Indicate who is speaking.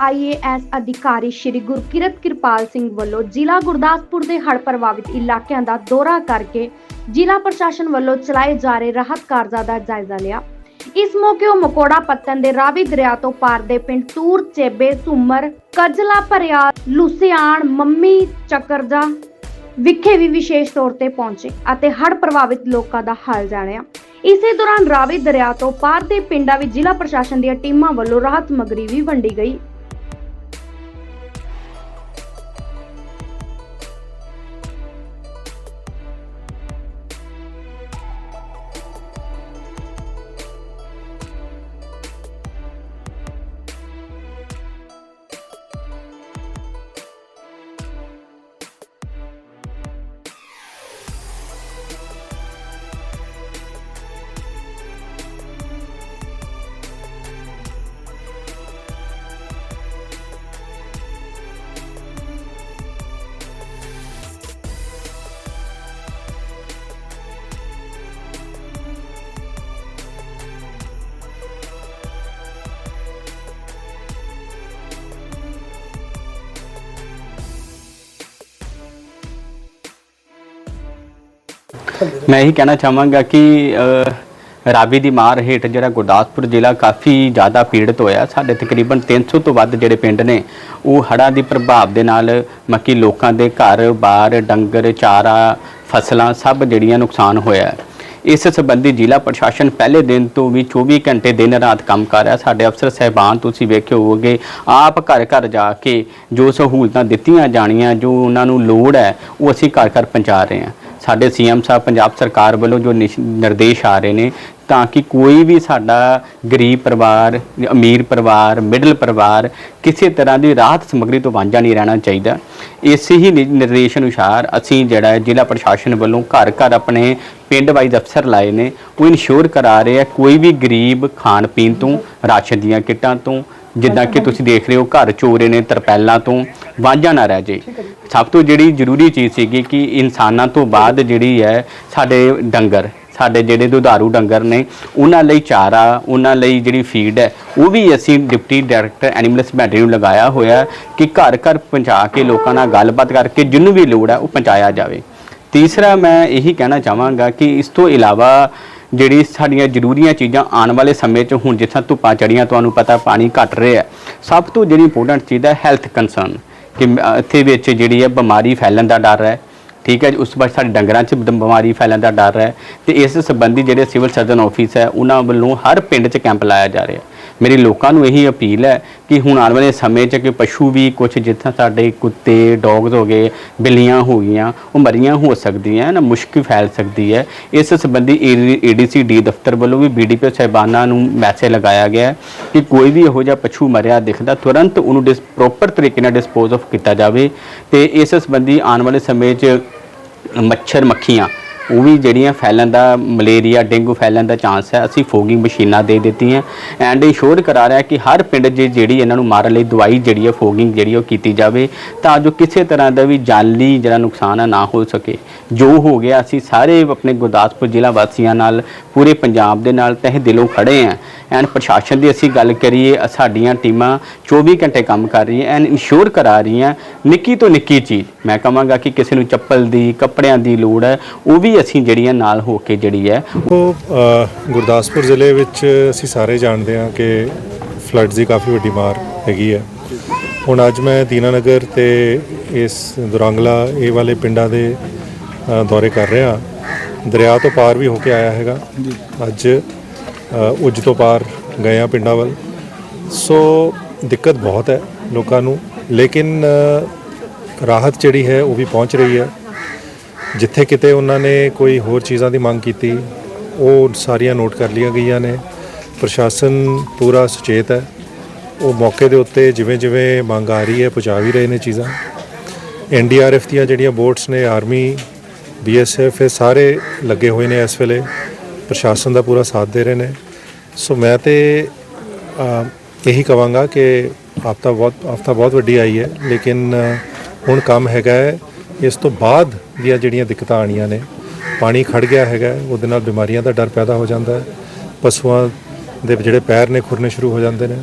Speaker 1: IAS ਅਧਿਕਾਰੀ ਸ਼੍ਰੀ ਗੁਰਕਿਰਤ ਕਿਰਪਾਲ ਸਿੰਘ ਵੱਲੋਂ ਜ਼ਿਲ੍ਹਾ ਗੁਰਦਾਸਪੁਰ ਦੇ ਹੜ੍ਹ ਪ੍ਰਭਾਵਿਤ ਇਲਾਕਿਆਂ ਦਾ ਦੌਰਾ ਕਰਕੇ ਜ਼ਿਲ੍ਹਾ ਪ੍ਰਸ਼ਾਸਨ ਵੱਲੋਂ ਚਲਾਏ ਜਾ ਰਹੇ ਰਾਹਤ ਕਾਰਜਾਂ ਦਾ ਜਾਇਜ਼ਾ ਲਿਆ। ਇਸ ਮੌਕੇ ਉਹ ਮਕੋੜਾ ਪੱਤਨ ਦੇ ਰਾਵੀ ਦਰਿਆ ਤੋਂ ਪਾਰ ਦੇ ਪਿੰਡ ਤੂਰ, ਚੇਬੇ ਸੁਮਰ ਕਜਲਾ ਭਰਿਆ, ਲੁਸਿਆਣ, ਮੰਮੀ ਚੱਕਰਜਾ ਵਿਖੇ ਵੀ ਵਿਸ਼ੇਸ਼ ਤੌਰ ਤੇ ਪਹੁੰਚੇ ਅਤੇ ਹੜ੍ਹ ਪ੍ਰਭਾਵਿਤ ਲੋਕਾਂ ਦਾ ਹਾਲ ਜਾਣਿਆ। ਇਸੇ ਦੌਰਾਨ ਰਾਵੀ ਦਰਿਆ ਤੋਂ ਪਾਰ ਦੇ ਪਿੰਡਾਂ ਵਿੱਚ ਜ਼ਿਲ੍ਹਾ ਪ੍ਰਸ਼ਾਸਨ ਦੀਆਂ ਟੀਮਾਂ ਵੱਲੋਂ ਰਾਹਤ ਸਮੱਗਰੀ ਵੀ ਵੰਡੀ ਗਈ।
Speaker 2: ਮੈਂ ਇਹੀ ਕਹਿਣਾ ਚਾਹਾਂਗਾ ਕਿ ਅ, ਦੀ ਮਾਰ ਹੇਠ ਜਿਹੜਾ ਗੁਰਦਾਸਪੁਰ ਜ਼ਿਲ੍ਹਾ ਕਾਫੀ ਜ਼ਿਆਦਾ ਪੀੜਤ ਹੋਇਆ। ਸਾਡੇ ਤਕਰੀਬਨ 300 ਤੋਂ ਵੱਧ ਜਿਹੜੇ ਪਿੰਡ ਨੇ ਉਹ ਹੜ੍ਹਾਂ ਦੀ ਪ੍ਰਭਾਵ ਦੇ ਨਾਲ ਮੱਕੀ ਲੋਕਾਂ ਦੇ ਘਰ ਬਾਰ ਡੰਗਰ ਚਾਰਾ ਫਸਲਾਂ ਸਭ ਜਿਹੜੀਆਂ ਨੁਕਸਾਨ ਹੋਇਆ। ਇਸ ਸੰਬੰਧੀ ਜ਼ਿਲ੍ਹਾ ਪ੍ਰਸ਼ਾਸਨ ਪਹਿਲੇ ਦਿਨ ਤੋਂ ਵੀ 24 ਘੰਟੇ ਦਿਨ ਰਾਤ ਕੰਮ ਕਰ ਰਿਹਾ। ਸਾਡੇ ਅਫਸਰ ਸਹਿਬਾਨ ਤੁਸੀਂ ਵੇਖਿਓ ਹੋਵੋਗੇ ਆਪ ਘਰ ਘਰ ਜਾ ਕੇ ਜੋ ਸਹੂਲਤਾਂ ਦਿੱਤੀਆਂ ਜਾਣੀਆਂ ਜੋ ਉਹਨਾਂ ਨੂੰ ਲੋੜ ਹੈ ਉਹ ਅਸੀਂ ਘਰ ਘਰ ਪਹੁੰਚਾ ਰਹੇ ਹਾਂ। ਸਾਡੇ ਸੀਐਮ ਸਾਹਿਬ ਪੰਜਾਬ ਸਰਕਾਰ ਵੱਲੋਂ ਜੋ ਨਿਸ਼- ਨਿਰਦੇਸ਼ ਆ ਰਹੇ ਨੇ ਤਾਂ ਕਿ ਕੋਈ ਵੀ ਸਾਡਾ ਗਰੀਬ ਪਰਿਵਾਰ, ਅਮੀਰ ਪਰਿਵਾਰ, ਮਿਡਲ ਪਰਿਵਾਰ ਕਿਸੇ ਤਰ੍ਹਾਂ ਦੀ ਰਾਹਤ ਸਮੱਗਰੀ ਤੋਂ ਵਾਂਝਾ ਨਹੀਂ ਰਹਿਣਾ ਚਾਹੀਦਾ। ਇਸੇ ਹੀ ਨਿ- ਨਿਰਦੇਸ਼ ਅਨੁਸਾਰ ਅਸੀਂ ਜਿਹੜਾ ਜ਼ਿਲ੍ਹਾ ਪ੍ਰਸ਼ਾਸਨ ਵੱਲੋਂ ਘਰ ਘਰ ਆਪਣੇ ਪਿੰਡ ਵਾਈਜ਼ ਅਫਸਰ ਲਾਏ ਨੇ। ਉਹ ਇਨਸ਼ੋਰ ਕਰਾ ਰਹੇ ਆ ਕੋਈ ਵੀ ਗਰੀਬ ਖਾਣ ਪੀਣ ਤੋਂ, ਰਾਸ਼ਨ ਦੀਆਂ ਕਿੱਟਾਂ ਤੋਂ, ਜਿੱਦਾਂ ਕਿ ਤੁਸੀਂ ਦੇਖ ਰਹੇ ਹੋ ਘਰ ਚੋਰੇ ਨੇ ਤਰਪੈਲਾਂ ਤੋਂ, ਵਾਂਝਾ ਨਾ ਰਹਿ ਜੇ। ਸਭ ਤੋਂ ਜਿਹੜੀ ਜ਼ਰੂਰੀ ਚੀਜ਼ ਸੀਗੀ ਕਿ ਇਨਸਾਨਾਂ ਤੋਂ ਬਾਅਦ ਜਿਹੜੀ ਹੈ ਸਾਡੇ ਡੰਗਰ, ਸਾਡੇ ਜਿਹੜੇ ਦੁਧਾਰੂ ਡੰਗਰ ਨੇ, ਉਹਨਾਂ ਲਈ ਚਾਰਾ, ਉਹਨਾਂ ਲਈ ਜਿਹੜੀ ਫੀਡ ਹੈ, ਉਹ ਵੀ ਅਸੀਂ ਡਿਪਟੀ ਡਾਇਰੈਕਟਰ ਐਨੀਮਲ ਹਸਬੈਂਡਰੀ ਨੂੰ ਲਗਾਇਆ ਹੋਇਆ ਕਿ ਘਰ ਘਰ ਪਹੁੰਚਾ ਕੇ ਲੋਕਾਂ ਨਾਲ ਗੱਲਬਾਤ ਕਰਕੇ ਜਿਹਨੂੰ ਵੀ ਲੋੜ ਹੈ ਉਹ ਪਹੁੰਚਾਇਆ ਜਾਵੇ। ਤੀਸਰਾ ਮੈਂ ਇਹੀ ਕਹਿਣਾ ਚਾਹਾਂਗਾ ਕਿ ਇਸ ਤੋਂ ਇਲਾਵਾ ਜਿਹੜੀ ਸਾਡੀਆਂ ਜ਼ਰੂਰੀਆਂ ਚੀਜ਼ਾਂ ਆਉਣ ਵਾਲੇ ਸਮੇਂ 'ਚ ਹੁਣ ਜਿੱਥਾਂ ਧੁੱਪਾਂ ਚੜੀਆਂ ਤੁਹਾਨੂੰ ਪਤਾ ਪਾਣੀ ਘਟ ਰਿਹਾ ਸਭ ਤੋਂ ਜਿਹੜੀ ਇੰਪੋਰਟੈਂਟ ਚੀਜ਼ ਹੈ ਹੈਲਥ ਕੰਸਰਨ ਕਿ ਇੱਥੇ ਵਿੱਚ ਜਿਹੜੀ ਹੈ ਬਿਮਾਰੀ ਫੈਲਣ ਦਾ ਡਰ ਹੈ, ਠੀਕ ਹੈ ਜੀ? ਉਸ ਤੋਂ ਬਾਅਦ ਸਾਡੇ ਡੰਗਰਾਂ 'ਚ ਬਿਮਾਰੀ ਫੈਲਣ ਦਾ ਡਰ ਹੈ ਤੇ ਇਸ ਸੰਬੰਧੀ ਜਿਹੜੇ ਸਿਵਲ ਸਰਜਨ ਆਫਿਸ ਹੈ, ਉਹਨਾਂ ਵੱਲੋਂ ਹਰ ਪਿੰਡ 'ਚ ਕੈਂਪ ਲਾਇਆ ਜਾ ਰਿਹਾ। ਮੇਰੀ ਲੋਕਾਂ ਨੂੰ ਇਹੀ ਅਪੀਲ ਹੈ ਕਿ ਹੁਣ ਆਉਣ ਵਾਲੇ ਸਮੇਂ 'ਚ ਕਿ ਪਸ਼ੂ ਵੀ ਕੁਝ ਜਿੱਥੇ ਸਾਡੇ ਕੁੱਤੇ ਡੌਗਸ ਹੋ ਗਏ, ਬਿੱਲੀਆਂ ਹੋ ਗਈਆਂ, ਉਹ ਮਰੀਆਂ ਹੋ ਸਕਦੀਆਂ ਨਾ ਮੁਸ਼ਕਿਲ ਫੈਲ ਸਕਦੀ ਹੈ। ਇਸ ਸੰਬੰਧੀ ਏਡੀਸੀ ਡੀ ਦਫ਼ਤਰ ਵੱਲੋਂ ਵੀ ਬੀਡੀਪੀ ਸਾਹਿਬਾਨਾਂ ਨੂੰ ਮੈਸੇਜ ਲਗਾਇਆ ਗਿਆ ਕਿ ਕੋਈ ਵੀ ਇਹੋ ਜਿਹਾ ਪਸ਼ੂ ਮਰਿਆ ਦਿਖਦਾ, ਤੁਰੰਤ ਉਹਨੂੰ ਡਿਸ ਪ੍ਰੋਪਰ ਤਰੀਕੇ ਨਾਲ ਡਿਸਪੋਜ਼ ਆਫ ਕੀਤਾ ਜਾਵੇ ਤੇ ਇਸ ਸੰਬੰਧੀ ਆਉਣ ਵਾਲੇ ਸਮੇਂ 'ਚ ਮੱਛਰ ਮੱਖੀਆਂ ਉਹ ਵੀ ਜਿਹੜੀਆਂ ਫੈਲਣ ਦਾ ਮਲੇਰੀਆ, ਡੇਂਗੂ ਫੈਲਣ ਦਾ ਚਾਂਸ ਹੈ, ਅਸੀਂ ਫੋਗਿੰਗ ਮਸ਼ੀਨਾਂ ਦੇ ਦਿੱਤੀਆਂ। ਐਂਡ ਇਨਸ਼ੋਰ ਕਰਾ ਰਿਹਾ ਕਿ ਹਰ ਪਿੰਡ 'ਚ ਜਿਹੜੀ ਇਹਨਾਂ ਨੂੰ ਮਾਰਨ ਲਈ ਦਵਾਈ ਜਿਹੜੀ ਹੈ, ਫੋਗਿੰਗ ਜਿਹੜੀ ਉਹ ਕੀਤੀ ਜਾਵੇ ਤਾਂ ਜੋ ਕਿਸੇ ਤਰ੍ਹਾਂ ਦਾ ਵੀ ਜਾਨੀ ਜਿਹੜਾ ਨੁਕਸਾਨ ਹੈ, ਨਾ ਹੋ ਸਕੇ। ਜੋ ਹੋ ਗਿਆ, ਅਸੀਂ ਸਾਰੇ ਆਪਣੇ ਗੁਰਦਾਸਪੁਰ ਜ਼ਿਲ੍ਹਾ ਵਾਸੀਆਂ ਨਾਲ, ਪੂਰੇ ਪੰਜਾਬ ਦੇ ਨਾਲ ਤਹਿ ਦਿਲੋਂ ਖੜੇ ਆ ਐਂਡ ਪ੍ਰਸ਼ਾਸਨ ਦੀ ਅਸੀਂ ਗੱਲ ਕਰੀਏ ਸਾਡੀਆਂ ਟੀਮਾਂ 24 ਘੰਟੇ ਕੰਮ ਕਰ ਰਹੀਆਂ ਐਂਡ ਇਨਸ਼ੋਰ ਕਰਾ ਰਹੀਆਂ ਨਿੱਕੀ ਤੋਂ ਨਿੱਕੀ ਚੀਜ਼। ਮੈਂ ਕਹਾਂਗਾ ਕਿ ਕਿਸੇ ਨੂੰ ਚੱਪਲ ਦੀ ਕੱਪੜਿਆਂ ਦੀ ਲੋੜ ਹੈ ਉਹ ਵੀ ਅਸੀਂ ਜਿਹੜੀਆਂ ਨਾਲ ਹੋ ਕੇ ਜਿਹੜੀ ਹੈ
Speaker 3: ਉਹ ਗੁਰਦਾਸਪੁਰ ਜ਼ਿਲ੍ਹੇ ਵਿੱਚ ਅਸੀਂ ਸਾਰੇ ਜਾਣਦੇ ਹਾਂ ਕਿ ਫਲੱਡਸ ਦੀ ਕਾਫੀ ਵੱਡੀ ਮਾਰ ਹੈਗੀ ਹੈ। ਹੁਣ ਅੱਜ ਮੈਂ ਦੀਨਾਨਗਰ ਤੇ ਇਸ ਦੁਰੰਗਲਾ ਇਹ ਵਾਲੇ ਪਿੰਡਾਂ ਦੇ ਦੌਰੇ ਕਰ ਰਿਹਾ। ਦਰਿਆ ਤੋਂ ਪਾਰ ਵੀ ਹੋ ਕੇ ਆਇਆ ਹੈਗਾ। ਅੱਜ ਉੱਜ ਤੋਂ ਪਾਰ ਗਏ ਆ ਪਿੰਡਾਂ ਵੱਲ। ਸੋ ਦਿੱਕਤ ਬਹੁਤ ਹੈ ਲੋਕਾਂ ਨੂੰ, ਲੇਕਿਨ ਰਾਹਤ ਜਿਹੜੀ ਹੈ ਉਹ ਵੀ ਪਹੁੰਚ ਰਹੀ ਹੈ। ਜਿੱਥੇ ਕਿਤੇ ਉਹਨਾਂ ਨੇ ਕੋਈ ਹੋਰ ਚੀਜ਼ਾਂ ਦੀ ਮੰਗ ਕੀਤੀ, ਉਹ ਸਾਰੀਆਂ ਨੋਟ ਕਰ ਲਈਆਂ ਗਈਆਂ ਨੇ। ਪ੍ਰਸ਼ਾਸਨ ਪੂਰਾ ਸੁਚੇਤ ਹੈ। ਉਹ ਮੌਕੇ ਦੇ ਉੱਤੇ ਜਿਵੇਂ ਜਿਵੇਂ ਮੰਗ ਆ ਰਹੀ ਹੈ ਪਹੁੰਚਾ ਵੀ ਰਹੇ ਨੇ ਚੀਜ਼ਾਂ। ਐਨਡੀਆਰਐਫ ਦੀਆਂ ਜਿਹੜੀਆਂ ਬੋਟਸ ਨੇ, ਆਰਮੀ ਬੀਐਸਐਫ ਇਹ ਸਾਰੇ ਲੱਗੇ ਹੋਏ ਨੇ ਇਸ ਵੇਲੇ। ਪ੍ਰਸ਼ਾਸਨ ਦਾ ਪੂਰਾ ਸਾਥ ਦੇ ਰਹੇ ਨੇ। ਸੋ ਮੈਂ ਤੇ ਇਹੀ ਕਵਾਂਗਾ ਕਿ ਆਫਤਾ ਬਹੁਤ ਆਫਤਾ ਬਹੁਤ ਵੱਡੀ ਆਈ ਹੈ, ਲੇਕਿਨ ਹੁਣ ਕੰਮ ਹੈਗਾ ਹੈ। ਇਸ ਤੋਂ ਬਾਅਦ ਦੀਆਂ ਜਿਹੜੀਆਂ ਦਿੱਕਤਾਂ ਆਣੀਆਂ ਨੇ, ਪਾਣੀ ਖੜ ਗਿਆ ਹੈਗਾ, ਉਹਦੇ ਨਾਲ ਬਿਮਾਰੀਆਂ ਦਾ ਡਰ ਪੈਦਾ ਹੋ ਜਾਂਦਾ ਹੈ। ਪਸ਼ੂਆਂ ਦੇ ਜਿਹੜੇ ਪੈਰ ਨੇ ਖੁਰਨੇ ਸ਼ੁਰੂ ਹੋ ਜਾਂਦੇ ਨੇ।